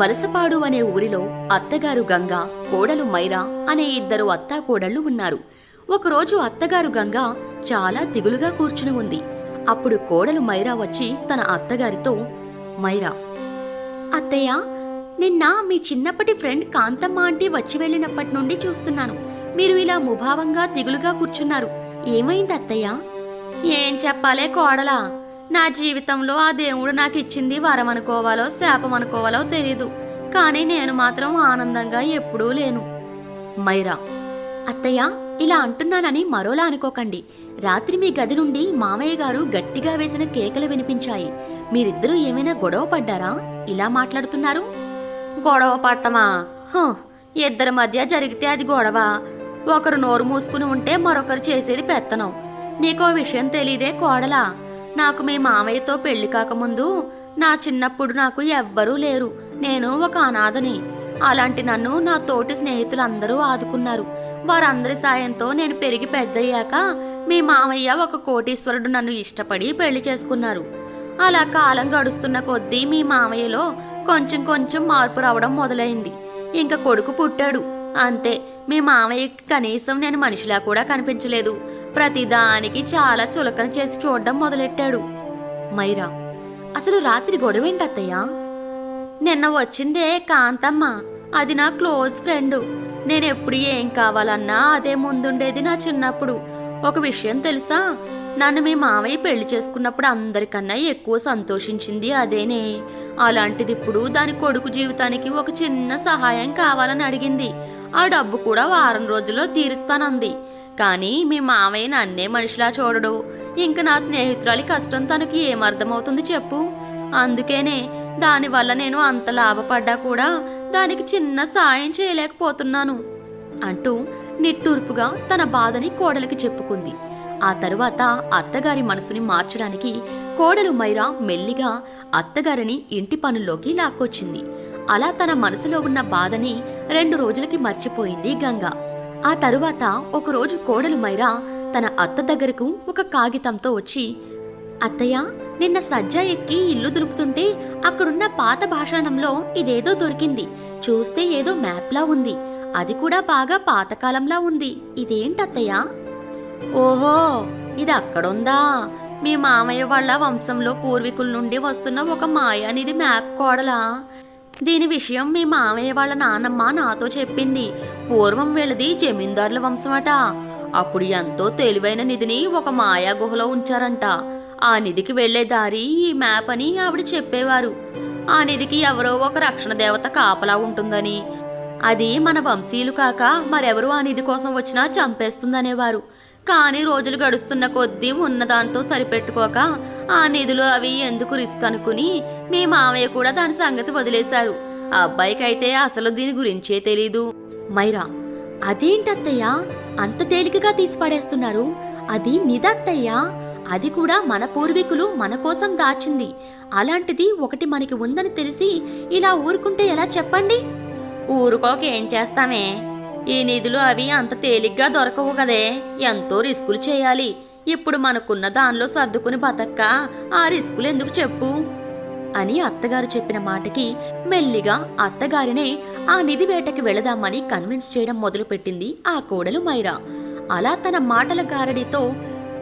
వలసపాడు అనే ఊరిలో అత్తగారు గంగ కోడలు మైరా అనే ఇద్దరు అత్తా కోడళ్ళు ఉన్నారు. ఒకరోజు అత్తగారు గంగ చాలా దిగులుగా కూర్చుని ఉంది. అప్పుడు కోడలు మైరా వచ్చి తన అత్తగారితో మైరా అత్తయ్య నిన్న మీ చిన్నప్పటి ఫ్రెండ్ కాంతమ్మ ఆంటీ వచ్చి వెళ్ళినప్పటి నుండి చూస్తున్నాను. మీరు ఇలా ముభావంగా దిగులుగా కూర్చున్నారు. ఏమైంది అత్తయ్య? ఏం చెప్పాలే కోడలా నా జీవితంలో ఆ దేవుడు నాకు ఇచ్చింది వరం అనుకోవాలో శాపం అనుకోవాలో తెలీదు. కానీ నేను మాత్రం ఆనందంగా ఎప్పుడూ లేను. మైరా అత్తయ్య ఇలా అంటున్నానని మరోలా అనుకోకండి. రాత్రి మీ గది నుండి మామయ్య గారు గట్టిగా వేసిన కేకలు వినిపించాయి. మీరిద్దరూ ఏమైనా గొడవ పడ్డారా? ఇలా మాట్లాడుతున్నారు. గొడవ పట్టమా హ, ఇద్దరి మధ్య జరిగితే అది గొడవ. ఒకరు నోరు మూసుకుని ఉంటే మరొకరు చేసేది పెత్తనం. నీకో విషయం తెలీదే కోడలా. నాకు మీ మామయ్యతో పెళ్ళి కాకముందు నా చిన్నప్పుడు నాకు ఎవ్వరూ లేరు. నేను ఒక అనాథని. అలాంటి నన్ను నా తోటి స్నేహితులందరూ ఆదుకున్నారు. వారందరి సాయంతో నేను పెరిగి పెద్దయ్యాక మీ మామయ్య ఒక కోటీశ్వరుడు నన్ను ఇష్టపడి పెళ్ళి చేసుకున్నారు. అలా కాలం గడుస్తున్న కొద్దీ మీ మామయ్యలో కొంచెం కొంచెం మార్పు రావడం మొదలైంది. ఇంకా కొడుకు పుట్టాడు. అంతే మీ మామయ్యకి కనీసం నేను మనిషిలా కూడా కనిపించలేదు. ప్రతిదానికి చాలా చులకన చేసి చూడడం మొదలెట్టాడు. మైరా అసలు రాత్రి గొడవేంటత్తయ్యా? నిన్న వచ్చిందే కాంతమ్మ అది నా క్లోజ్ ఫ్రెండ్. నేను ఎప్పుడు ఏం కావాలన్నా అదే ముందుండేది నా చిన్నప్పుడు. ఒక విషయం తెలుసా? నన్ను మీ మామయ్య పెళ్ళి చేసుకున్నప్పుడు అందరికన్నా ఎక్కువ సంతోషించింది అదేనే. అలాంటిది ఇప్పుడు దాని కొడుకు జీవితానికి ఒక చిన్న సహాయం కావాలని అడిగింది. ఆ డబ్బు కూడా వారం రోజుల్లో తీరుస్తానంది. కానీ మీ మావయ్య నన్నే మనిషిలా చూడడు. ఇంక నా స్నేహితురాలి కష్టం తనకి ఏమర్థమవుతుంది చెప్పు. అందుకేనే దానివల్ల నేను అంత లాభపడ్డా కూడా దానికి చిన్న సాయం చేయలేకపోతున్నాను అంటూ నిట్టూర్పుగా తన బాధని కోడలికి చెప్పుకుంది. ఆ తరువాత అత్తగారి మనసుని మార్చడానికి కోడలు మైరా మెల్లిగా అత్తగారిని ఇంటి పనుల్లోకి లాక్కొచ్చింది. అలా తన మనసులో ఉన్న బాధని రెండు రోజులకి మర్చిపోయింది గంగా. ఆ తరువాత ఒకరోజు కోడలు మైరా తన అత్త దగ్గరకు ఒక కాగితంతో వచ్చి అత్తయ్య నిన్న సజ్జ ఎక్కి ఇల్లు దులుపుతుంటే అక్కడున్న పాత భాషణంలో ఇదేదో దొరికింది. చూస్తే ఏదో మ్యాప్లా ఉంది. అది కూడా బాగా పాతకాలంలా ఉంది. ఇదేంటత్తయ్య ఓహో ఇది అక్కడుందా? మీ మామయ్య వాళ్ళ వంశంలో పూర్వీకుల నుండి వస్తున్న ఒక మాయానిది మ్యాప్ కోడలా. దీని విషయం మీ మామయ్య వాళ్ళ నానమ్మ నాతో చెప్పింది. పూర్వం వీళ్ళది జమీందారుల వంశమట. అప్పుడు ఎంతో తెలివైన నిధిని ఒక మాయా గుహలో ఉంచారంట. ఆ నిధికి వెళ్ళే దారి ఈ మ్యాప్ అని ఆవిడ చెప్పేవారు. ఆ నిధికి ఎవరో ఒక రక్షణ దేవత కాపలా ఉంటుందని. అది మన వంశీయులు కాక మరెవరు ఆ నిధి కోసం వచ్చినా చంపేస్తుందనేవారు. కానీ రోజులు గడుస్తున్న కొద్దీ ఉన్నదాంతో సరిపెట్టుకోక ఆ నిధులు అవి ఎందుకు రిస్క్ అనుకుని మీ మామయ్య కూడా దాని సంగతి వదిలేశారు. ఆ అబ్బాయికైతే అసలు దీని గురించే తెలీదు. మైరా అదేంటత్తయ్య? అంత తేలికగా తీసి పడేస్తున్నారు అది నిదత్తయ్యా. అది కూడా మన పూర్వీకులు మన కోసం దాచింది. అలాంటిది ఒకటి మనకి ఉందని తెలిసి ఇలా ఊరుకుంటే ఎలా చెప్పండి? ఊరుకోక ఏం చేస్తామే? ఈ నిధులు అవి అంత తేలిగ్గా దొరకవు కదే. ఎంతో రిస్కులు చేయాలి. ఇప్పుడు మనకున్న దానిలో సర్దుకుని బతక్క. ఆ రిస్కులు ఎందుకు చెప్పు? అని అత్తగారు చెప్పిన మాటకి మెల్లిగా అత్తగారినే ఆ నిధి వేటకి వెళదామని కన్విన్స్ చేయడం మొదలుపెట్టింది ఆ కోడలు మైరా. అలా తన మాటల గారడితో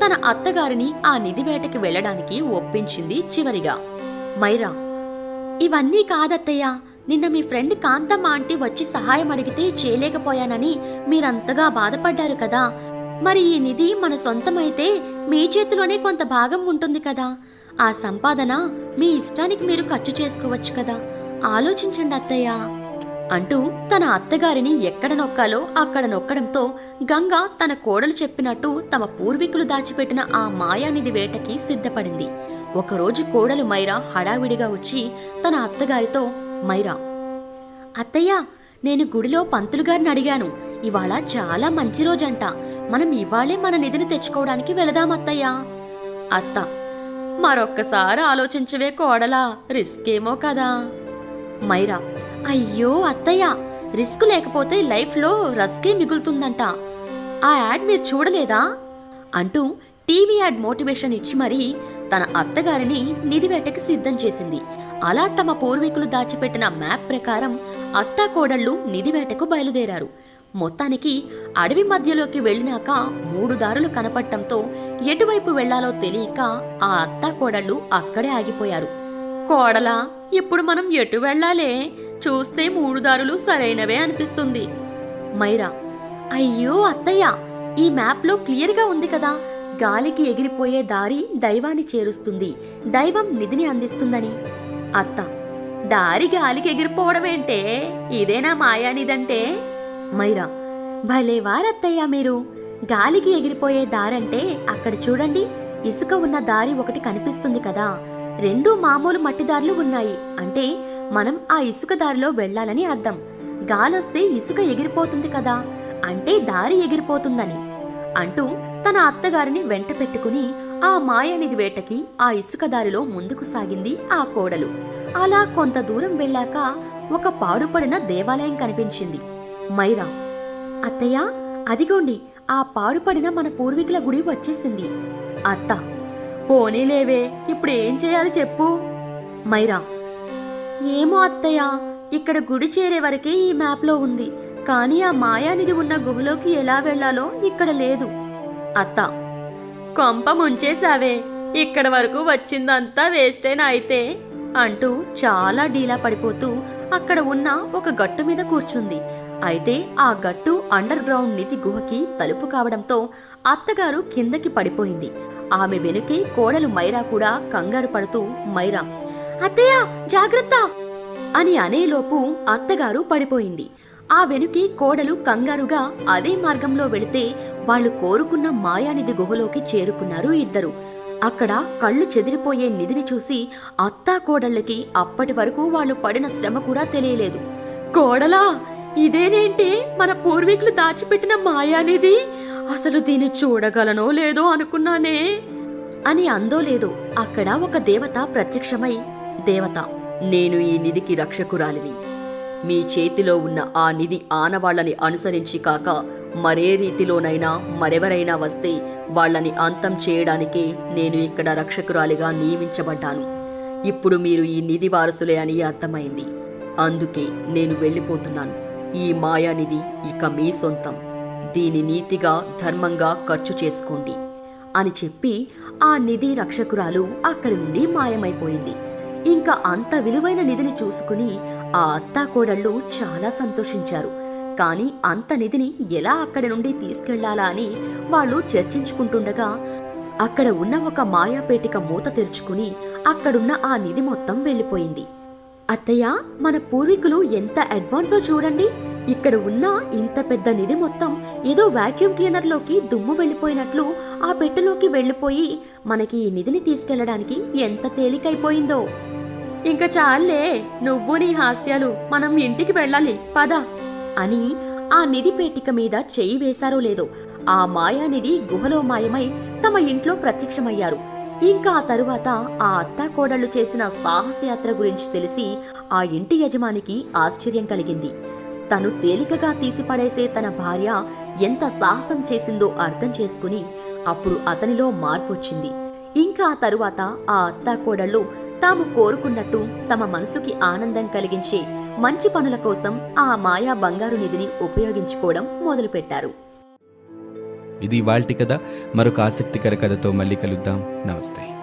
తన అత్తగారిని ఆ నిధి వేటకి వెళ్ళడానికి ఒప్పించింది చివరిగా. మైరా ఇవన్నీ కాదత్తయ్య. నిన్న మీ ఫ్రెండ్ కాంతమ్మ ఆంటీ వచ్చి సహాయం అడిగితే చేయలేకపోయానని మీరంతగా బాధపడ్డారు కదా. మరి ఈ నిధి మన సొంతమైతే మీ చేతిలోనే కొంత భాగం ఉంటుంది కదా. ఆ సంపాదన మీ ఇష్టానికి మీరు ఖర్చు చేసుకోవచ్చు కదా. ఆలోచించండి అత్తయ్య. అంటూ తన అత్తగారిని ఎక్కడ నొక్కాలో అక్కడ నొక్కడంతో గంగ తన కోడలు చెప్పినట్టు తమ పూర్వీకులు దాచిపెట్టిన ఆ మాయానిధి వేటకి సిద్ధపడింది. ఒకరోజు కోడలు మైరా హడావిడిగా వచ్చి తన అత్తగారితో మైరా. అత్తయ్య నేను గుడిలో పంతులు గారిని అడిగాను. ఇవాళ చాలా మంచి రోజంట. మనం ఇవాళే మన నిధిని తెచ్చుకోవడానికి వెళదాం అత్తయ్య. అత్త మరొక్కసారి ఆలోచించవే కోడలా. రిస్క్ ఏమో కదా. మైరా అయ్యో అత్తయ్య రిస్క్ లేకపోతే లైఫ్లో రస్కే మిగులుతుందంట. ఆ యాడ్ మీరు చూడలేదా? అంటూ టీవీ యాడ్ మోటివేషన్ ఇచ్చి మరీ తన అత్తగారిని నిధి వేటకి సిద్ధం చేసింది. అలా తమ పూర్వీకులు దాచిపెట్టిన మ్యాప్ ప్రకారం అత్తాకోడళ్ళు కోడళ్ళు నిధి వేటకు బయలుదేరారు. మొత్తానికి అడవి మధ్యలోకి వెళ్ళినాక మూడు దారులు కనపడటంతో ఎటువైపు వెళ్ళాలో తెలియక ఆ అత్తాకోడళ్ళు అక్కడే ఆగిపోయారు. కోడలా ఇప్పుడు మనం ఎటు వెళ్ళాలే? చూస్తే మూడు దారులు సరైనవే అనిపిస్తుంది. మైరా అయ్యో అత్తయ్య ఈ మ్యాప్లో క్లియర్గా ఉంది కదా. గాలికి ఎగిరిపోయే దారి దైవాన్ని చేరుస్తుంది. దైవం నిధిని అందిస్తుందని. అత్త దారి గాలికి ఎగిరిపోవడమేంటే? ఇదేనా మాయానిదంటే? మైరా భలే వారత్తయ్య మీరు. గాలికి ఎగిరిపోయే దారంటే అక్కడ చూడండి ఇసుక ఉన్న దారి ఒకటి కనిపిస్తుంది కదా. రెండు మామూలు మట్టి దారులు ఉన్నాయి. అంటే మనం ఆ ఇసుక దారిలో వెళ్ళాలని అర్థం. గాలొస్తే ఇసుక ఎగిరిపోతుంది కదా. అంటే దారి ఎగిరిపోతుందని. అంటూ తన అత్తగారిని వెంట పెట్టుకుని ఆ మాయానిధి వేటకి ఆ ఇసుక దారిలో ముందుకు సాగింది ఆ కోడలు. అలా కొంత దూరం వెళ్ళాక ఒక పాడుపడిన దేవాలయం కనిపించింది. మైరా అత్తయ్య అదిగోండి ఆ పాడుపడిన మన పూర్వీకుల గుడి వచ్చేసింది. అత్త పోనీలేవే ఇప్పుడు ఏం చేయాలి చెప్పు. మైరా ఏమో అత్తయ్య ఇక్కడ గుడి చేరే వరకే ఈ మ్యాప్లో ఉంది కానీ ఆ మాయానిధి ఉన్న గుహలోకి ఎలా వెళ్ళాలో ఇక్కడ లేదు. అత్త కొంప ముంచేశావే. ఇక్కడ వరకు వచ్చిందంతా వేస్టేనా అయితే అంటూ చాలా డీలా పడిపోతూ అక్కడ ఉన్న ఒక గట్టు మీద కూర్చుంది. అయితే ఆ గట్టు అండర్ గ్రౌండ్ నిధి గుహకి తలుపు కావడంతో అత్తగారు కిందకి పడిపోయింది. ఆమె వెనుకే కోడలు మైరా కూడా కంగారు పడుతూ మైరా అత్తయ్య జాగ్రత్త! అని అనేలోపు అత్తగారు పడిపోయింది. ఆ వెనుకి కోడలు కంగారుగా అదే మార్గంలో వెళితే వాళ్ళు కోరుకున్న మాయానిధి గుహలోకి చేరుకున్నారు ఇద్దరు. అక్కడ కళ్ళు చెదిరిపోయే నిధిని చూసి అత్తా కోడళ్ళకి అప్పటి వరకు వాళ్ళు పడిన శ్రమ కూడా తెలియలేదు. కోడలా ఇదేనేంటే? మన పూర్వీకులు దాచిపెట్టిన మాయానిధి? అసలు దీన్ని చూడగలనో లేదో అనుకున్నానే. అని అందో లేదో అక్కడ ఒక దేవత ప్రత్యక్షమై దేవత నేను ఈ నిధికి రక్షకురాలిని. మీ చేతిలో ఉన్న ఆ నిధి ఆనవాళ్ళని అనుసరించి కాక మరే రీతిలోనైనా మరెవరైనా వస్తే వాళ్ళని అంతం చేయడానికే నేను ఇక్కడ రక్షకురాలిగా నియమించబడ్డాను. ఇప్పుడు మీరు ఈ నిధి వారసులే అని అర్థమైంది. అందుకే నేను వెళ్ళిపోతున్నాను. ఈ మాయానిధి ఇక మీ సొంతం. దీని నీతిగా ధర్మంగా ఖర్చు చేసుకోండి అని చెప్పి ఆ నిధి రక్షకురాలు అక్కడి నుండి మాయమైపోయింది. ఇంకా అంత విలువైన నిధిని చూసుకుని ఆ అత్తా కోడళ్ళు చాలా సంతోషించారు. కానీ అంత నిధిని ఎలా అక్కడి నుండి తీసుకెళ్ళాలా అని వాళ్ళు చర్చించుకుంటుండగా అక్కడ ఉన్న ఒక మాయాపేటిక మూత తెరుచుకుని అక్కడున్న ఆ నిధి మొత్తం వెళ్ళిపోయింది. అత్తయ్య మన పూర్వీకులు ఎంత అడ్వాన్సో చూడండి. ఇక్కడ ఉన్న ఇంత పెద్ద నిధి మొత్తం ఏదో వాక్యూమ్ క్లీనర్లోకి దుమ్ము వెళ్ళిపోయినట్లు ఆ పెట్టెలోకి వెళ్ళిపోయి మనకి ఈ నిధిని తీసుకెళ్ళడానికి ఎంత తేలికైపోయిందో. ఇంకా చాలే నువ్వు నీ హాస్యాలు మనం ఇంటికి వెళ్ళాలి. పద. అని ఆ నిధిపేటిక మీద చేయి వేశారో లేదో ఆ మాయానిధి గుహలో మాయమై తమ ఇంట్లో ప్రత్యక్షమయ్యారు. ఇంకా ఆ తరువాత ఆ అత్తా కోడళ్ళు చేసిన సాహసయాత్ర గురించి తెలిసి ఆ ఇంటి యజమానికి ఆశ్చర్యం కలిగింది. తను తేలికగా తీసిపడేసే తన భార్య ఎంత సాహసం చేసిందో అర్థం చేసుకుని అప్పుడు అతనిలో మార్పు వచ్చింది ఇంకా ఆ తరువాత ఆ అత్తా కోడళ్ళు తాము కోరుకున్నట్టు తమ మనసుకి ఆనందం కలిగించే మంచి పనుల కోసం ఆ మాయా బంగారు నిధిని ఉపయోగించుకోవడం మొదలుపెట్టారు. ఇది వాల్టి కథ. మరొక ఆసక్తికర కథతో మళ్ళీ కలుద్దాం. నమస్తే.